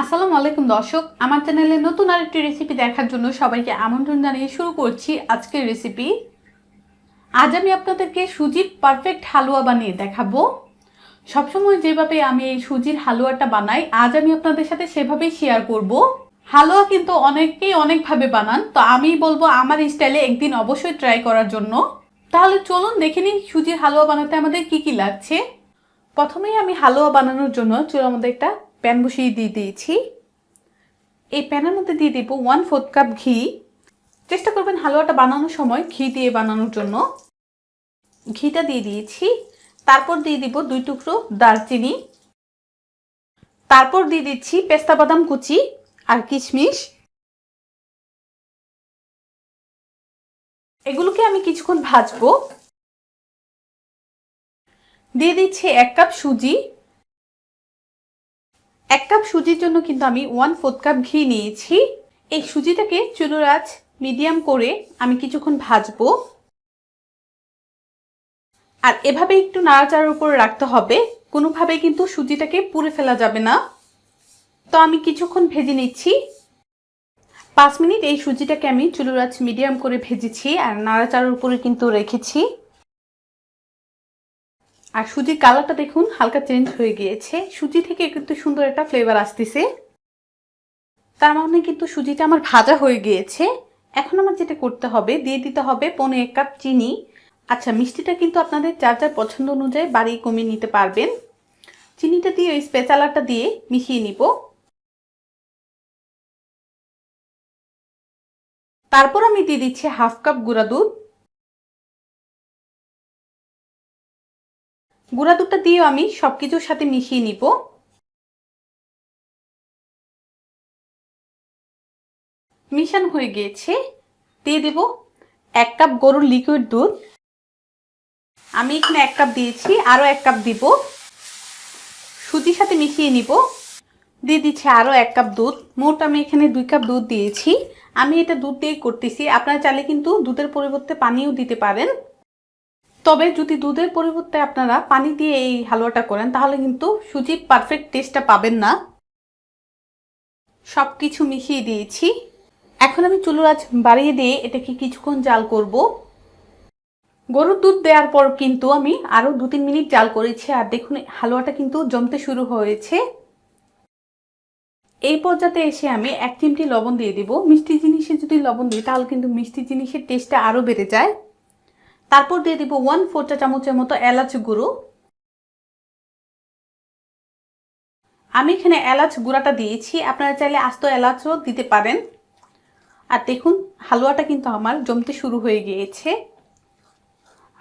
আসসালামু আলাইকুম দর্শক, আমার চ্যানেলে নতুন আরেকটি রেসিপি দেখার জন্য সবাইকে আমন্ত্রণ জানিয়ে শুরু করছি আজকের রেসিপি আজ আমি আপনাদেরকে সুজির পারফেক্ট হালুয়া বানিয়ে দেখাবো। সবসময় যেভাবে আমি এই সুজির হালুয়াটা বানাই, আজ আমি আপনাদের সাথে সেভাবেই শেয়ার করব। হালুয়া কিন্তু অনেকেই অনেকভাবে বানান, তো আমি বলব আমার স্টাইলে একদিন অবশ্যই ট্রাই করার জন্য। তাহলে চলুন দেখে নিই সুজির হালুয়া বানাতে আমাদের কি কি লাগছে। প্রথমেই আমি হালুয়া বানানোর জন্য চুলার মধ্যে একটা প্যান বসিয়ে দিয়ে দিয়েছি। এই প্যানের মধ্যে দিয়ে দিব ওয়ান ফোর্থ কাপ ঘি। চেষ্টা করবেন হালুয়াটা বানানোর সময় ঘি দিয়ে বানানোর জন্য। ঘিটা দিয়ে দিয়েছি। তারপর দিয়ে দিব দুই টুকরো দারচিনি। তারপর দিয়ে দিচ্ছি পেস্তা বাদাম কুচি আর কিশমিশ। এগুলোকে আমি কিছুক্ষণ ভাজবো। দিয়ে দিচ্ছি এক কাপ সুজি। এক কাপ সুজির জন্য কিন্তু আমি ওয়ান ফোর্থ কাপ ঘি নিয়েছি। এই সুজিটাকে চুলোর মিডিয়াম করে আমি কিছুক্ষণ ভাজবো। আর এভাবে একটু নাড়াচাড়ার উপর রাখতে হবে। কোনোভাবে কিন্তু সুজিটাকে পুড়ে ফেলা যাবে না। তো আমি কিছুক্ষণ ভেজে নিচ্ছি। পাঁচ মিনিট এই সুজিটাকে আমি চুলোর আঁচ মিডিয়াম করে ভেজেছি আর নাড়াচাড়ার উপরে কিন্তু রেখেছি। আর সুজির কালারটা দেখুন, হালকা চেঞ্জ হয়ে গিয়েছে। সুজি থেকে কিন্তু সুন্দর একটা ফ্লেভার আসতেছে। তার মানে কিন্তু সুজিটা আমার ভাজা হয়ে গিয়েছে। এখন আমার যেটা করতে হবে, দিয়ে দিতে হবে পনে এক কাপ চিনি। আচ্ছা মিষ্টিটা কিন্তু আপনাদের যার যার পছন্দ অনুযায়ী বাড়িয়ে কমিয়ে নিতে পারবেন। চিনিটা দিয়ে ওই স্পেচালারটা দিয়ে মিশিয়ে নিব। তারপর আমি দিয়ে দিচ্ছি হাফ কাপ গুঁড়া দুধ। গুঁড়া দুধটা দিয়েও আমি সব কিছুর সাথে মিশিয়ে নিব। মিশান হয়ে গিয়েছে। দিয়ে দেব এক কাপ গরুর লিকুইড দুধ। আমি এখানে এক কাপ দিয়েছি, আরও এক কাপ দিব। সুজির সাথে মিশিয়ে নিব। দিয়ে দিচ্ছি আরও এক কাপ দুধ। মোট আমি এখানে দুই কাপ দুধ দিয়েছি। আমি এটা দুধ দিয়ে করতেছি। আপনারা চাইলে কিন্তু দুধের পরিবর্তে পানিও দিতে পারেন। তবে যদি দুধের পরিবর্তে আপনারা পানি দিয়ে এই হালুয়াটা করেন, তাহলে কিন্তু সুজির পারফেক্ট টেস্টটা পাবেন না। সব কিছু মিশিয়ে দিয়েছি। এখন আমি চুলোর আঁচ বাড়িয়ে দিয়ে এটাকে কিছুক্ষণ জাল করব। গরুর দুধ দেওয়ার পর কিন্তু আমি আরও দু তিন মিনিট জাল করেছি, আর দেখুন, হালুয়াটা কিন্তু জমতে শুরু হয়েছে। এই পর্যাতে এসে আমি এক চিমটি লবণ দিয়ে দিব। মিষ্টি জিনিসে যদি লবণ দিই, তাহলে কিন্তু মিষ্টি জিনিসের টেস্টটা আরও বেড়ে যায়। তারপর দিয়ে দিব ওয়ান ফোর চা চামচের মতো এলাচ গুঁড়ো। আমি এখানে এলাচ গুঁড়াটা দিয়েছি। আপনারা চাইলে আস্ত এলাচও দিতে পারেন। আর দেখুন, হালুয়াটা কিন্তু আমার জমতে শুরু হয়ে গিয়েছে।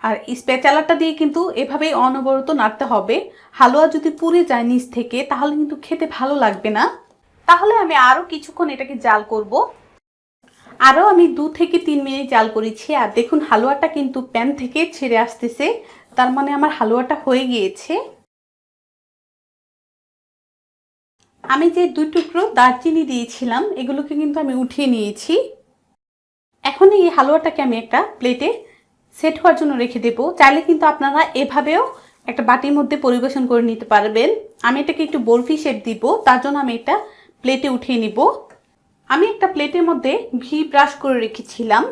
আর স্পেচালাটা দিয়ে কিন্তু এভাবেই অনবরত নাড়তে হবে। হালুয়া যদি পুড়ে যায় নিচ থেকে, তাহলে কিন্তু খেতে ভালো লাগবে না। তাহলে আমি আরও কিছুক্ষণ এটাকে জাল করব। আরও আমি দু থেকে তিন মিনিট জাল করেছি। আর দেখুন, হালুয়াটা কিন্তু প্যান থেকে ছেড়ে আসতেছে। তার মানে আমার হালুয়াটা হয়ে গিয়েছে। আমি যে দুই টুকরো দারচিনি দিয়েছিলাম, এগুলোকে কিন্তু আমি উঠিয়ে নিয়েছি। এখন এই হালুয়াটাকে আমি একটা প্লেটে সেট হওয়ার জন্য রেখে দেবো। চাইলে কিন্তু আপনারা এভাবেও একটা বাটির মধ্যে পরিবেশন করে নিতে পারবেন। আমি এটাকে একটু বরফি শেপ দিব, তার জন্য আমি এটা প্লেটে উঠিয়ে নিব। আমি একটা প্লেটের মধ্যে ঘি ব্রাশ করে রেখেছিলাম।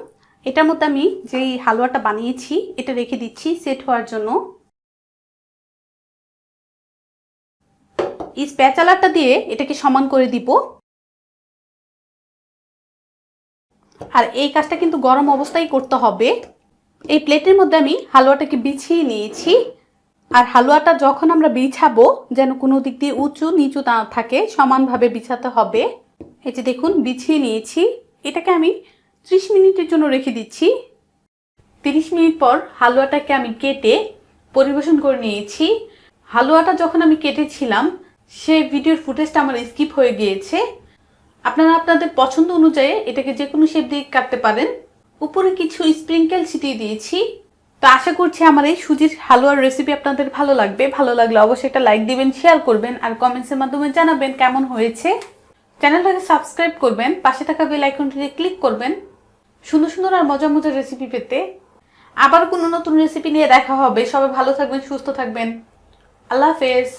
এটার মধ্যে আমি যেই হালুয়াটা বানিয়েছি, এটা রেখে দিচ্ছি সেট হওয়ার জন্য। এই স্প্যাচালারটা দিয়ে এটাকে সমান করে দিব। আর এই কাজটা কিন্তু গরম অবস্থায় করতে হবে। এই প্লেটের মধ্যে আমি হালুয়াটাকে বিছিয়ে নিয়েছি। আর হালুয়াটা যখন আমরা বিছাবো, যেন কোনো দিক দিয়ে উঁচু নিচু না থাকে, সমানভাবে বিছাতে হবে। এই যে দেখুন, বিছিয়ে নিয়েছি। এটাকে আমি ত্রিশ মিনিটের জন্য রেখে দিচ্ছি। তিরিশ মিনিট পর হালুয়াটাকে আমি কেটে পরিবেশন করে নিয়েছি। হালুয়াটা যখন আমি কেটেছিলাম সেই ভিডিওর ফুটেজটা আমার স্কিপ হয়ে গিয়েছে। আপনারা আপনাদের পছন্দ অনুযায়ী এটাকে যে কোনো শেপ দিয়ে কাটতে পারেন। উপরে কিছু স্প্রিঙ্কেল ছিটিয়ে দিয়েছি। তো আশা করছি আমার এই সুজির হালুয়ার রেসিপি আপনাদের ভালো লাগবে। ভালো লাগলে অবশ্যই একটা লাইক দিবেন শেয়ার করবেন, আর কমেন্টসের মাধ্যমে জানাবেন কেমন হয়েছে। চ্যানেলটাকে সাবস্ক্রাইব করবেন, পাশে থাকা বেল আইকনটিতে ক্লিক করবেন। সুন্দর সুন্দর আর মজা মজার রেসিপি পেতে। আবার কোনো নতুন রেসিপি নিয়ে দেখা হবে। সবাই ভালো থাকবেন, সুস্থ থাকবেন। আল্লাহ হাফেজ।